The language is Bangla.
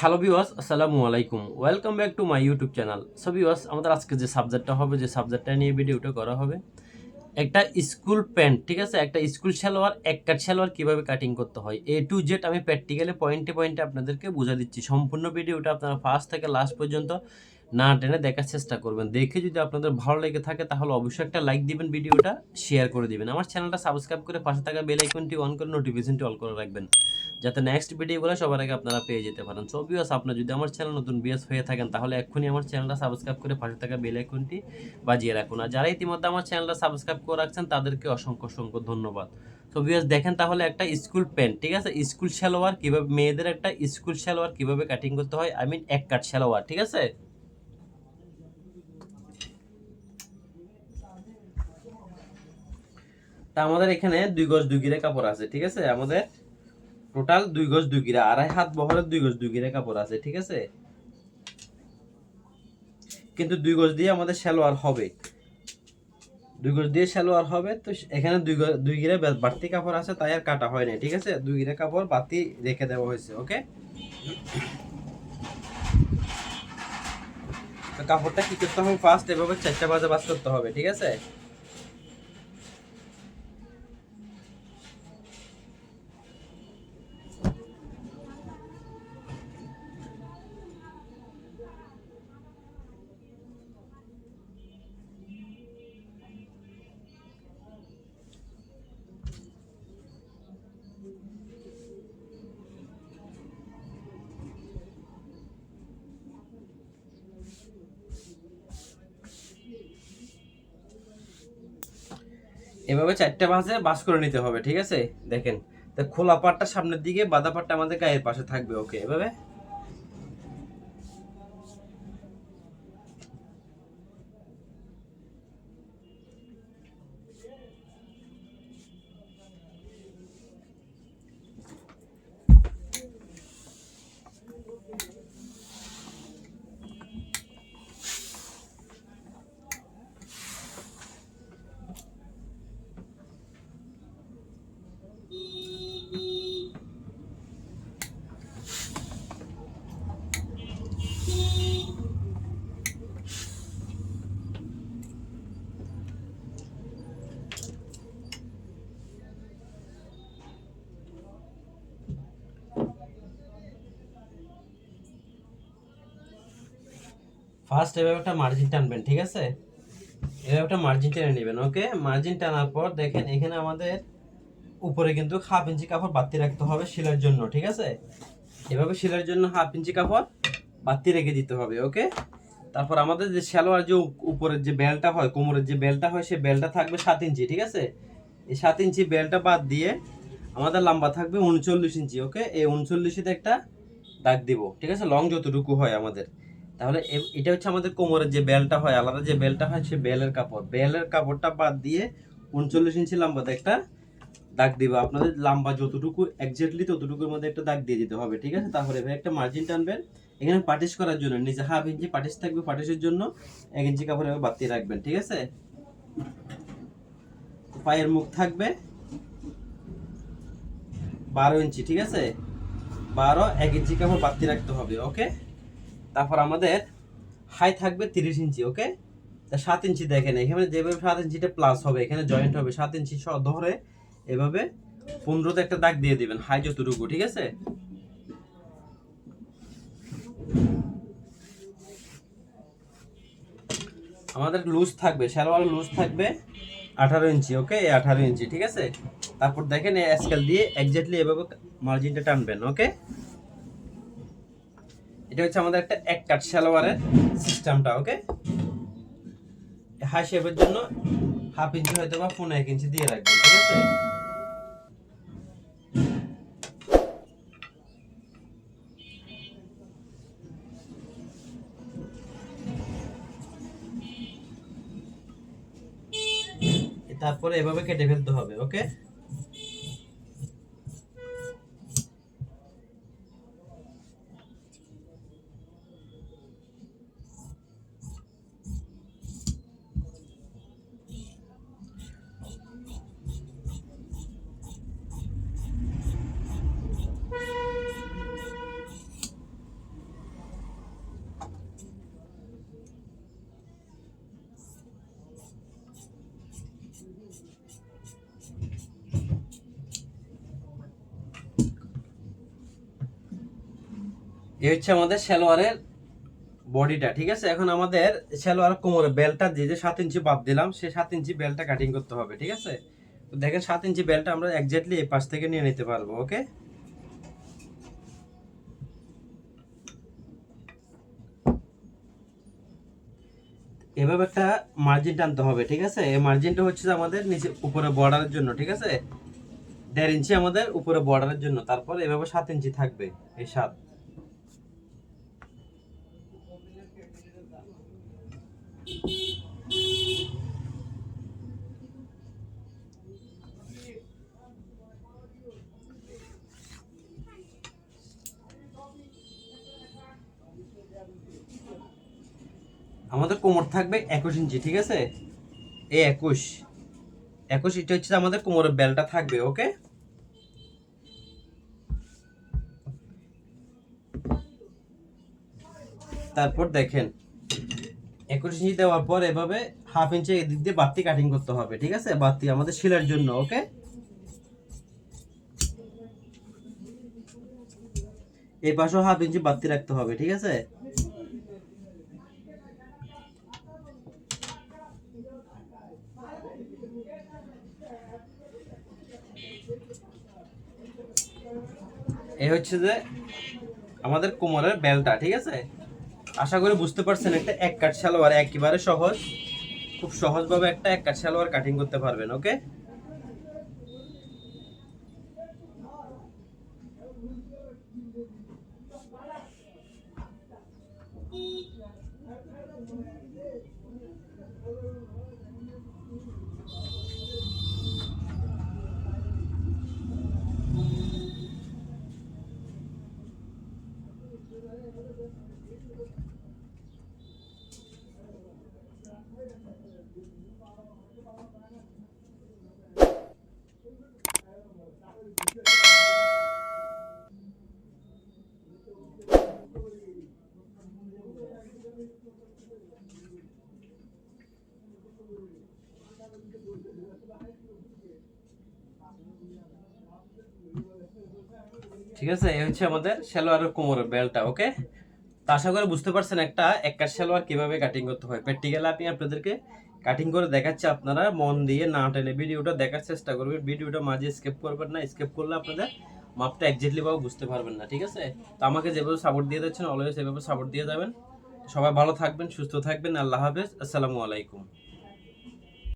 হ্যালো বিওয়াস আসসালামু আলাইকুম welcome back to my YouTube channel so বিওয়াস আমাদের আজকে যে সাবজেক্টটা হবে, যে সাবজেক্টটা নিয়ে ভিডিওটা করা হবে, একটা স্কুল প্যান্ট ঠিক আছে? একটা স্কুল সালোয়ার এক কাট সালোয়ার কীভাবে কাটিং করতে হয়? এ টু জেড আমি প্র্যাকটিক্যালি পয়েন্টে পয়েন্টে আপনাদেরকে বুঝা দিচ্ছি। সম্পূর্ণ ভিডিওটা আপনারা ফার্স্ট থেকে লাস্ট পর্যন্ত না টেনে দেখার চেষ্টা করবেন। দেখে যদি আপনাদের ভালো লেগে থাকে, তাহলে অবশ্যই একটা লাইক দিবেন ভিডিওটা শেয়ার করে দিবেন। আমার চ্যানেলটা সাবস্ক্রাইব করে পাশে থাকা বেল আইকনটি অন করে নোটিফিকেশনটি অল করে রাখবেন। যাতে নেক্সট ভিডিওগুলো সবার আগে আপনারা পেয়ে যেতে পারেন। সো বিয়াস আপনার যদি আমার চ্যানেল নতুন বিয়াস হয়ে থাকেন, তাহলে এক্ষুনি আমার চ্যানেলটা সাবস্ক্রাইব করে পাশে থাকা বেল আইকনটি বাজিয়ে রাখুন। আর যারা ইতিমধ্যে আমার চ্যানেলটা সাবস্ক্রাইব করে রাখছেন, তাদেরকে অসংখ্য অসংখ্য ধন্যবাদ। সো বিয়াস দেখেন তাহলে একটা স্কুল প্যান্ট ঠিক আছে? স্কুল সালোয়ার কীভাবে মেয়েদের একটা স্কুল সালোয়ার কীভাবে কাটিং করতে হয়? আই মিন এক কাট সালোয়ার ঠিক আছে? তা আমাদের এখানে দুই গজ দুই গিরে কাপড় আছে, ঠিক আছে? আমাদের টোটাল দুই গজ দুই গিরা, আড়াই হাত বহরের দুই গজ দুই গিরা কাপড় আছে, ঠিক আছে? কিন্তু দুই গজ দিয়ে আমাদের সালোয়ার হবে। দুই গজ দিয়ে সালোয়ার হবে, তো এখানে দুই গজ, দুই গিরা বাড়তি কাপড় আছে, তাই আর কাটা হয় না ঠিক আছে? দুই গিরা কাপড় বাতি রেখে দেওয়া হয়েছে, ওকে? কাপড়টা কি করতে হবে? ফার্স্ট এভাবে চারটা বাজে বাস করতে হবে, ঠিক আছে? এভাবে চারটে ভাঁজে বাস করে নিতে হবে, ঠিক আছে? দেখেন, তা খোলা পাটটা সামনের দিকে বাদা পাটটা আমাদের গায়ের পাশে থাকবে, ওকে? এভাবে? ফার্স্ট এভাবে একটা মার্জিন টানবেন, ঠিক আছে? এভাবে একটা মার্জিন টেনে নেবেন ওকে মার্জিন টানার পর দেখেন, এখানে আমাদের উপরে কিন্তু হাফ ইঞ্চি কাপড় বাড়তি রাখতে হবে শিলার জন্য, ঠিক আছে? এভাবে শিলার জন্য হাফ ইঞ্চি কাপড় বাড়তি রেখে দিতে হবে ওকে তারপর আমাদের যে সালোয়ার যে উপ- উপরের যে বেলটা হয়, কোমরের যে বেলটা হয়, সেই বেলটা থাকবে সাত ইঞ্চি ঠিক আছে? এই সাত ইঞ্চি বেলটা বাদ দিয়ে আমাদের লম্বা থাকবে উনচল্লিশ ইঞ্চি ওকে এই উনচল্লিশিতে একটা দাগ দিব, ঠিক আছে? লং যতটুকু হয় আমাদের। তাহলে এটা হচ্ছে আমাদের কোমরের যে বেলটা হয়, আলাদা যে বেলটা হয় সে বেলের কাপড়। বেলের কাপড়টা বাদ দিয়ে উনচল্লিশ ইঞ্চি লম্বাতে একটা দাগ দিব। আপনাদের লম্বা যতটুকু এক্স্যাক্টলি ততটুকুর মধ্যে একটা দাগ দিয়ে দিতে হবে, ঠিক আছে? তাহলে এভাবে একটা মার্জিন টানবেন এখানে পাটিশ করার জন্য নিজে হাফ ইঞ্চি পাটিশ থাকবে পাটিশের জন্য এক ইঞ্চি কাপড় এভাবে বাড়তি রাখবেন, ঠিক আছে? পায়ের মুখ থাকবে বারো ইঞ্চি ঠিক আছে? বারো, এক ইঞ্চি কাপড় বাড়তি রাখতে হবে ওকে তারপর আমাদের হাই থাকবে তিরিশ ইঞ্চি ওকে তা সাত ইঞ্চি দেখেন এখানে যেভাবে সাত ইঞ্চিটা প্লাস হবে এখানে জয়েন্ট হবে সাত ইঞ্চি ধরে এভাবে পনেরোতে একটা দাগ দিয়ে দিবেন হাই যতটুকু ঠিক আছে? আমাদের লুজ থাকবে সালোয়ার লুজ থাকবে আঠারো ইঞ্চি ওকে এই আঠারো ইঞ্চি ঠিক আছে? তারপর দেখেন এই স্কেল দিয়ে এক্স্যাক্টলি এভাবে মার্জিনটা টানবেন ওকে এটা হচ্ছে আমাদের একটা এক কাট সালোয়ারের সিস্টেমটা, ওকে? হাই শেপের জন্য হাফ ইঞ্চি হয়তো বা পনেরো এক ইঞ্চি দিয়ে রাখবেন, ঠিক আছে? তারপরে এভাবে কেটে ফেলতে হবে, ওকে? এই হচ্ছে আমাদের সালোয়ারের বডিটা, ঠিক আছে? এখন আমাদের সালোয়ার কোমরে বেলটা, যে সাত ইঞ্চি বাদ দিলাম, সেই সাত ইঞ্চি বেলটা কাটিং করতে হবে, ঠিক আছে? দেখেন, সাত ইঞ্চি বেলটা আমরা একজাক্টলি এই পাশ থেকে নিয়ে নিতে পারব, ওকে? এভাবে একটা মার্জিন টানতে হবে, ঠিক আছে? এই মার্জিনটা হচ্ছে আমাদের নিচে উপরে বর্ডারের জন্য, ঠিক আছে? দেড় ইঞ্চি আমাদের উপরে বর্ডারের জন্য, তারপর এভাবে সাত ইঞ্চি থাকবে, এই সাত। কোমর থাকবে একুশ ইঞ্চি, ঠিক আছে? এই একুশ। একুশ, এটা হচ্ছে আমাদের কোমরের বেলটা থাকবে, ওকে? তারপর দেখেন, একুশ ইঞ্চি দেওয়ার পর এভাবে হাফ ইঞ্চি এদিক দিয়ে বাতি কাটিং করতে হবে, ঠিক আছে? বাতি আমাদের শিলার জন্য, ওকে? এই পাশেও হাফ ইঞ্চি বাতি রাখতে হবে, ঠিক আছে? এই হচ্ছে যে আমাদের কোমরের বেলটা, ঠিক আছে? আশা করি বুঝতে পারছেন, একটা এক কাঠ সালোয়ার একেবারে সহজ, খুব সহজভাবে একটা এক কাঠ সালোয়ার কাটিং করতে পারবেন ওকে ঠিক আছে? এই হচ্ছে আমাদের সালোয়ারের কোমরের বেলটা ওকে তো আশা করে বুঝতে পারছেন একটা এক কাট সালোয়ার কীভাবে কাটিং করতে হয়। প্র্যাকটিক্যালি আমি আপনাদেরকে কাটিং করে দেখাচ্ছি, আপনারা মন দিয়ে না টেনে ভিডিওটা দেখার চেষ্টা করবেন। ভিডিওটা মাঝে স্কেপ করবেন না স্কেপ করলে আপনাদের মাপটা একজাক্টলি ভাবে বুঝতে পারবেন না, ঠিক আছে? তো আমাকে যেভাবে সাপোর্ট দিয়ে দিচ্ছেন অলওয়েজ সেভাবে সাপোর্ট দিয়ে যাবেন। সবাই ভালো থাকবেন, সুস্থ থাকবেন, আল্লাহ হাফেজ, আসসালামু আলাইকুম।